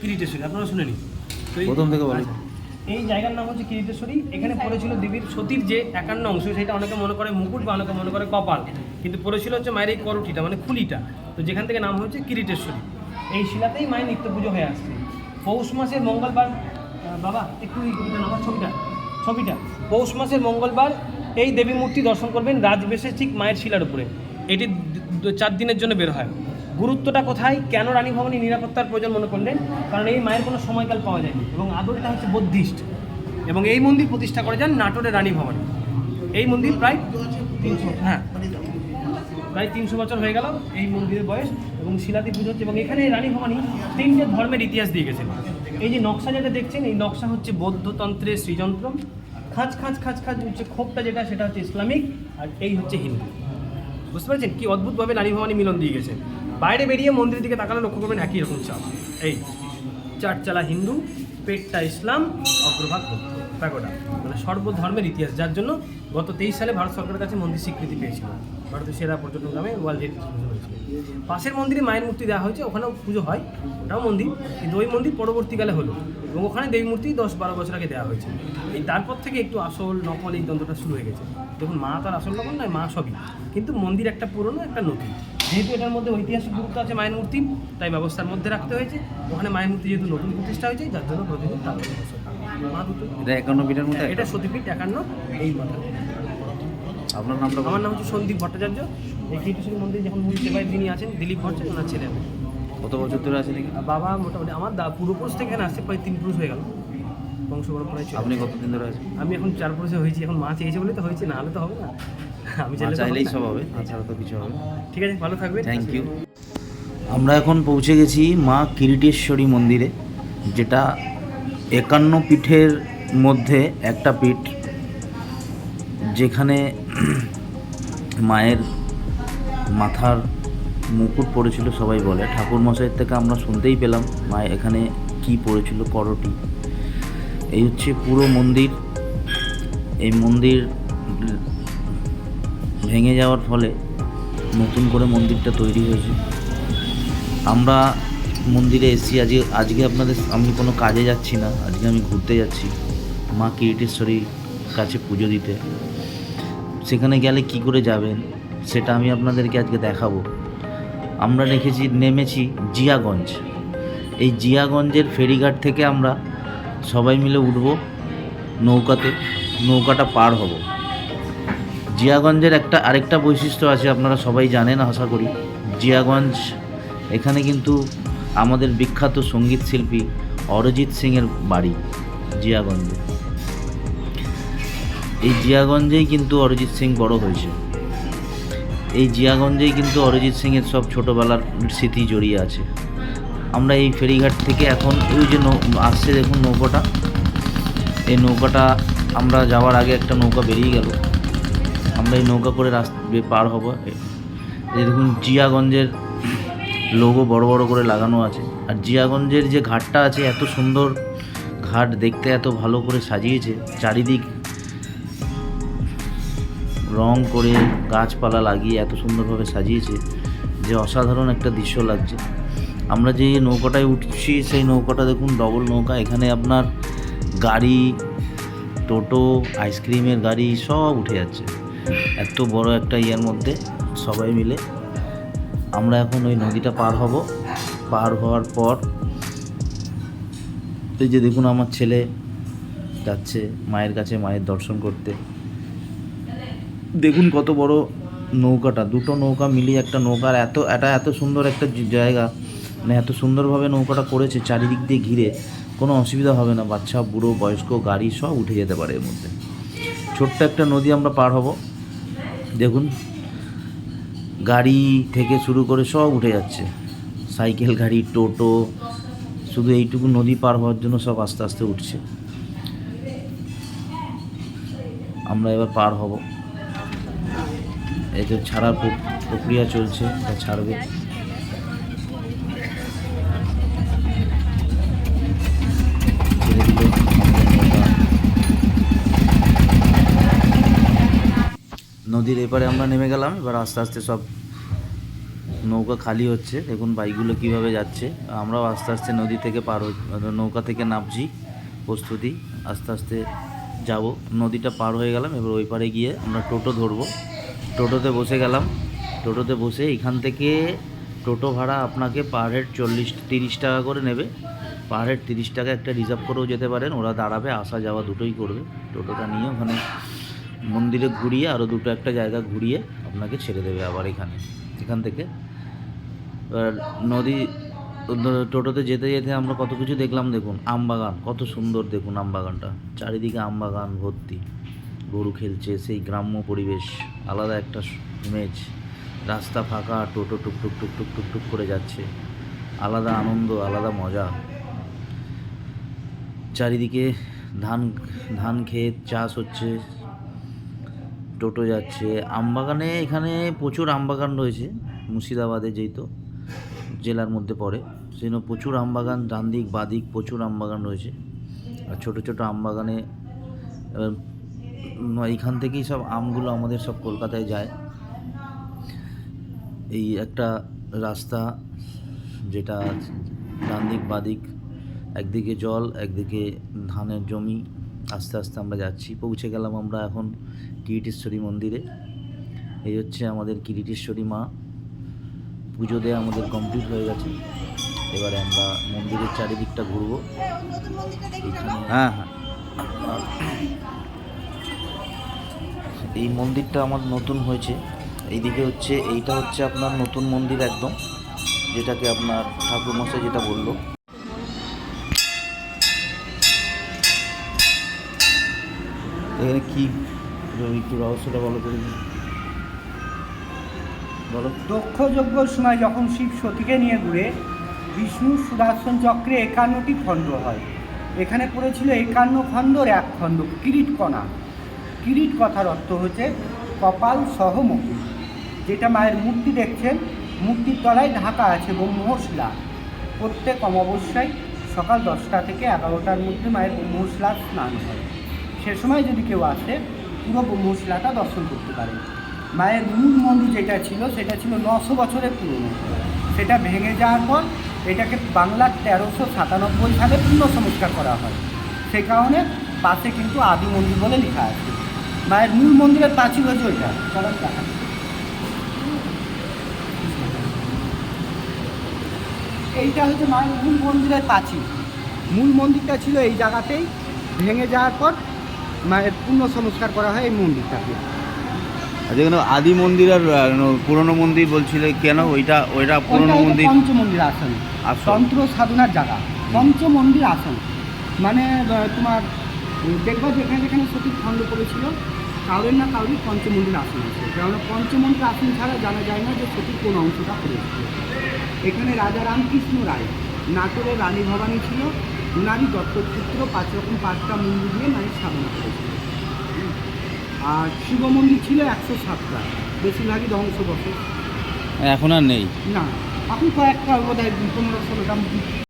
কিরিটেশ্বরী আপনারা শুনে নিন এই- প্রথম থেকে বলেন। আচ্ছা। এই জায়গার নাম হচ্ছে কিরিটেশ্বরী। এখানে পড়েছিল দেবীর সতীর যে একান্ন অংশ সেটা অনেকে মনে করে মুকুট বা অনেকে মনে করে কপাল। কিন্তু পড়েছিল হচ্ছে মায়ের এই করুটিটা মানে খুলিটা। তো যেখান থেকে নাম হচ্ছে কিরিটেশ্বরী। এই শিলাতেই মায়ের নিত্য পুজো হয়ে আসছে। পৌষ মাসের মঙ্গলবার বাবা একটু এই ছবিটা ছবিটা ছবিটা। পৌষ মাসের মঙ্গলবার এই দেবী মূর্তি দর্শন করবেন রাজবেশে ঠিক মায়ের শিলার উপরে। এটি চার দিনের জন্য বের হয়। গুরুত্বটা কোথায়? কেন রানী ভবনী নিরাপত্তার প্রয়োজন মনে করলেন? কারণ এই মায়ের কোনো সময়কাল পাওয়া যায়নি। এবং আদলটা হচ্ছে বৌদ্ধিস্ট এবং এই মন্দির প্রতিষ্ঠা করে যান নাটোরের রানী ভবনী। এই মন্দির প্রায় তিনশো হ্যাঁ। প্রায় তিনশো বছর হয়ে গেল এই মন্দিরের বয়স এবং শিলাদি পুজো হচ্ছে। এবং এখানে রানী ভবানী তিনটে ধর্মের ইতিহাস দিয়ে গেছেন। এই যে নকশা যেটা দেখছেন, এই নকশা হচ্ছে বৌদ্ধতন্ত্রের শ্রীযন্ত্র খাঁচ খাঁচ খাঁচ খাঁচ হচ্ছে খোপটা যেটা, সেটা হচ্ছে ইসলামিক আর এই হচ্ছে হিন্দু। বুঝতে পারছেন? কি অদ্ভুতভাবে রানী ভবানী মিলন দিয়ে গেছে বাইরে বেরিয়ে মন্দিরের দিকে তাকালে লক্ষ্য করবেন একই রকম চাপ। এই চারচালা হিন্দু, পেটটা ইসলাম, অগ্রভাগ বৌদ্ধ, প্যাগোডা। মানে সর্বধর্মের ইতিহাস, যার জন্য গত তেইশ সালে ভারত সরকারের কাছে মন্দির স্বীকৃতি পেয়েছিল। ভারতের সেরা পর্যটন গ্রামে ওয়ার্ল্ড হেরিটেজ হয়েছিল। পাশের মন্দিরে মায়ের মূর্তি দেওয়া হয়েছে, ওখানেও পুজো হয়, ওটাও মন্দির। কিন্তু ওই মন্দির পরবর্তীকালে হলো এবং ওখানে দেবী মূর্তি দশ বারো বছর আগে দেওয়া হয়েছে। এই তারপর থেকে একটু আসল, নকল এই দ্বন্দ্বটা শুরু হয়ে গেছে। দেখুন, মা তার আসল নকল নয়, মা সবই। কিন্তু মন্দির একটা পুরনো, একটা নতুন। যেহেতু এটার মধ্যে ঐতিহাসিক গুরুত্ব আছে মায়ের মূর্তি তাই ব্যবস্থার মধ্যে রাখতে হয়েছে। ওখানে মায়ের মূর্তি যেহেতু নতুন প্রতিষ্ঠা হয়েছে যার জন্য প্রতিদিন তার এটা একান্ন পিঠের মধ্যে এটা একটা? সতীপীঠ একান্ন এই মাথা। আপনার নামটা আমার নাম হচ্ছে সন্দীপ ভট্টাচার্য। এই কীর্তিশ্বরী মন্দির যখন মূল সেবায় যিনি আছেন দিলীপ ভট্ট ওনার ছেলে। কত বছর ধরে আছে নাকি? বাবা মোটামুটি আমার দা পূর্বপুরুষ থেকে এখানে আসছে প্রায় তিন পুরুষ হয়ে গেল। পরম্পরায় চলে আপনি কতদিন ধরে আছেন? আমি এখন চার পুরুষে হয়েছি। এখন মা চেয়েছে বলে তো হয়েছে না হলে তো হবে না। আমি চাইলে চাইলেই সব হবে তাছাড়া তো কিছু হবে ঠিক আছে ভালো থাকবে থ্যাংক ইউ আমরা এখন পৌঁছে গেছি মা কিরিটেশ্বরী মন্দিরে যেটা একান্ন পীঠের মধ্যে একটা পীঠ যেখানে মায়ের মাথার মুকুট পড়েছিল সবাই বলে। ঠাকুর মশাইয়ের থেকে আমরা শুনতেই পেলাম মা এখানে কি পড়েছিল করটি এই হচ্ছে পুরো মন্দির। এই মন্দির ভেঙে যাওয়ার ফলে নতুন করে মন্দিরটা তৈরি হয়েছে। আমরা মন্দিরে এসেছি। আজকে আজকে আপনাদের আমি কোনো কাজে যাচ্ছি না। আজকে আমি ঘুরতে যাচ্ছি মা কিরিটেশ্বরীর কাছে পুজো দিতে। সেখানে গেলে কি করে যাবেন সেটা আমি আপনাদেরকে আজকে দেখাবো। আমরা রেখেছি, নেমেছি জিয়াগঞ্জ। এই জিয়াগঞ্জের ফেরিঘাট থেকে আমরা সবাই মিলে উঠব, নৌকাতে, নৌকাটা পার হব। জিয়াগঞ্জের একটা, আরেকটা বৈশিষ্ট্য আছে, আপনারা সবাই জানেন, আশা করি। জিয়াগঞ্জ, এখানে কিন্তু আমাদের বিখ্যাত সংগীত শিল্পী অরিজিৎ সিংয়ের বাড়ি, জিয়াগঞ্জে। এই জিয়াগঞ্জেই কিন্তু অরিজিৎ সিং বড় হয়েছে। এই জিয়াগঞ্জেই কিন্তু অরিজিৎ সিংয়ের সব ছোটোবেলার স্মৃতি জড়িয়ে আছে। আমরা এই ফেরিঘাট থেকে এখন ওই যে নৌ, আসছে দেখুন নৌকাটা। এই নৌকাটা আমরা যাওয়ার আগে একটা নৌকা বেরিয়ে গেল। আমরা এই নৌকা করে রাস্তা পার হব। এই দেখুন জিয়াগঞ্জের লোগো বড় বড় করে লাগানো আছে। আর জিয়াগঞ্জের যে ঘাটটা আছে, এত সুন্দর ঘাট দেখতে, এত ভালো করে সাজিয়েছে। চারিদিক রং করে গাছপালা লাগিয়ে এত সুন্দরভাবে সাজিয়েছে। যে অসাধারণ একটা দৃশ্য লাগছে। আমরা যে নৌকাটায় উঠছি, সেই নৌকাটা দেখুন ডবল নৌকা। এখানে আপনার গাড়ি, টোটো আইসক্রিমের গাড়ি সব উঠে যাচ্ছে। এত বড় একটা ইয়ের মধ্যে সবাই মিলে। আমরা এখন ওই নদীটা পার হব। পার হওয়ার পর এই যে দেখুন আমার ছেলে যাচ্ছে মায়ের কাছে, মায়ের দর্শন করতে। দেখুন কত বড় নৌকাটা। দুটো নৌকা মিলিয়ে একটা নৌকার এত, এটা এত সুন্দর একটা জায়গা। মানে এত সুন্দরভাবে নৌকাটা করেছে, চারিদিক দিয়ে ঘিরে, কোনো অসুবিধা হবে না। বাচ্চা, বুড়ো, বয়স্ক, গাড়ি সব উঠে যেতে পারে এর মধ্যে। ছোট্ট একটা নদী আমরা পার হব। দেখুন, গাড়ি থেকে শুরু করে সব উঠে যাচ্ছে। সাইকেল, গাড়ি, টোটো, শুধু এইটুকু নদী পার হওয়ার জন্য সব আস্তে আস্তে উঠছে। আমরা এবার পার হব। তো ছাড়ার প্রক্রিয়া চলছে, এটা ছাড়বে। নদীর এপারে আমরা নেমে গেলাম, এবার আস্তে আস্তে সব নৌকা খালি হচ্ছে, দেখুন বাইকগুলো কীভাবে যাচ্ছে। আমরাও আস্তে আস্তে নদী থেকে পার হই নৌকা থেকে নামছি, প্রস্তুতি, আস্তে আস্তে যাব। নদীটা পার হয়ে গেলাম, এবার ওই পারে গিয়ে আমরা টোটো ধরবো। টোটোতে বসে গেলাম, টোটোতে বসে এখান থেকে টোটো ভাড়া আপনাকে পার হেড চল্লিশ, তিরিশ টাকা করে নেবে। পার হেড তিরিশ টাকা একটা রিজার্ভ করেও যেতে পারেন, ওরা দাঁড়াবে, আসা যাওয়া দুটোই করবে। টোটোটা নিয়ে ওখানে মন্দিরে ঘুরিয়ে আরও দুটো একটা জায়গা ঘুরিয়ে আপনাকে ছেড়ে দেবে আবার এখানে। এখান থেকে। এবার নদী, টোটোতে যেতে যেতে আমরা কত কিছু দেখলাম, দেখুন আমবাগান কত সুন্দর দেখুন আমবাগানটা চারিদিকে আমবাগান ভর্তি। গরু খেলছে, সেই গ্রাম্য পরিবেশ, আলাদা একটা ইমেজ রাস্তা ফাঁকা, টোটো টুকটুক টুকটুক টুকটুক করে যাচ্ছে। আলাদা আনন্দ, আলাদা মজা। চারিদিকে ধান ধান ক্ষেত, চাষ হচ্ছে। টোটো যাচ্ছে। আমবাগানে এখানে প্রচুর আমবাগান রয়েছে, মুর্শিদাবাদে যেহেতু, জেলার মধ্যে পড়ে। সেই জন্য প্রচুর আমবাগান, ডান দিক বাদিক প্রচুর আমবাগান রয়েছে। আর ছোটো ছোটো আমবাগানে এইখান থেকেই সব আমগুলো আমাদের সব কলকাতায় যায়। এই একটা রাস্তা যেটা ডান দিক বাদিক একদিকে জল, একদিকে ধানের জমি। আস্তে আস্তে আমরা যাচ্ছি। পৌঁছে গেলাম আমরা এখন কিরিটেশ্বরী মন্দিরে। এই হচ্ছে আমাদের কিরিটেশ্বরী মা। পুজো দেওয়া আমাদের কমপ্লিট হয়ে গেছে। এবারে আমরা মন্দিরের চারিদিকটা ঘুরবো। হ্যাঁ হ্যাঁ। এই মন্দিরটা আমার নতুন হয়েছে। এইদিকে হচ্ছে এইটা হচ্ছে আপনার নতুন মন্দির একদম। যেটাকে আপনার ঠাকুরমশাই যেটা বলল। এখানে কি একটু রহস্যটা বলো করে বলো। দক্ষ যজ্ঞর সময় যখন শিব সতীকে নিয়ে ঘুরে, বিষ্ণু সুদর্শন চক্রে একান্নটি খণ্ড হয়। এখানে পড়েছিল একান্ন খণ্ডর এক খণ্ড কিরিট কণা কিরিট কথার অর্থ হচ্ছে কপাল সহ মুকুট যেটা মায়ের মূর্তি দেখছেন, মূর্তির তলায় ঢাকা আছে ব্রহ্মশিলা। প্রত্যেক অমাবস্যায় সকাল দশটা থেকে এগারোটার মধ্যে মায়ের ব্রহ্মশিলা স্নান হয়। সে সময় যদি কেউ আসে, পুরো ব্রহ্মশিলাটা দর্শন করতে পারে। মায়ের মূল মন্দির যেটা ছিল, সেটা ছিল নশো বছরের পুরনো। সেটা ভেঙে যাওয়ার পর এটাকে বাংলার তেরোশো সাতানব্বই সালে পূর্ণ সংস্কার করা হয়। সেই কারণে পাশে কিন্তু আদি মন্দির বলে লেখা আছে। মায়ের মূল মন্দিরের প্রাচীর হচ্ছে ওইটা। এইটা হচ্ছে মায়ের মূল মন্দিরের প্রাচীর মূল মন্দিরটা ছিল এই জায়গাতেই। ভেঙে যাওয়ার পর মায়ের পূর্ণ সংস্কার করা হয় এই মন্দিরটাকে। এখানে আদি মন্দির আর পুরনো মন্দির বলছিলে কেন ওইটা ওইটা পুরনো মন্দির? পঞ্চমন্দির আসন। তন্ত্র সাধনার জায়গা। পঞ্চমন্দির আসন। মানে তোমার দেখবা যেখানে যেখানে সতীর খণ্ড পড়েছিল কাউরের না কাউরির পঞ্চমন্দির আসন আছে। কেননা পঞ্চমন্দির আসন ছাড়া জানা যায় না যে সতীর কোন অংশটা পড়েছিল। এখানে রাজা রামকৃষ্ণ রায় নাটোরের রানী ভবানী ছিল। উনারই দত্তক্ষেত্র পাঁচ রকম পাঁচটা মন্দির দিয়ে মায়ের সাধনা করেছিল আর শিব মন্দির ছিল একশো সাতটা বেশিরভাগই ধ্বংস বসে এখন আর নেই? না এখন কয়েকটা বোধ হয় পনেরো ষোলোটা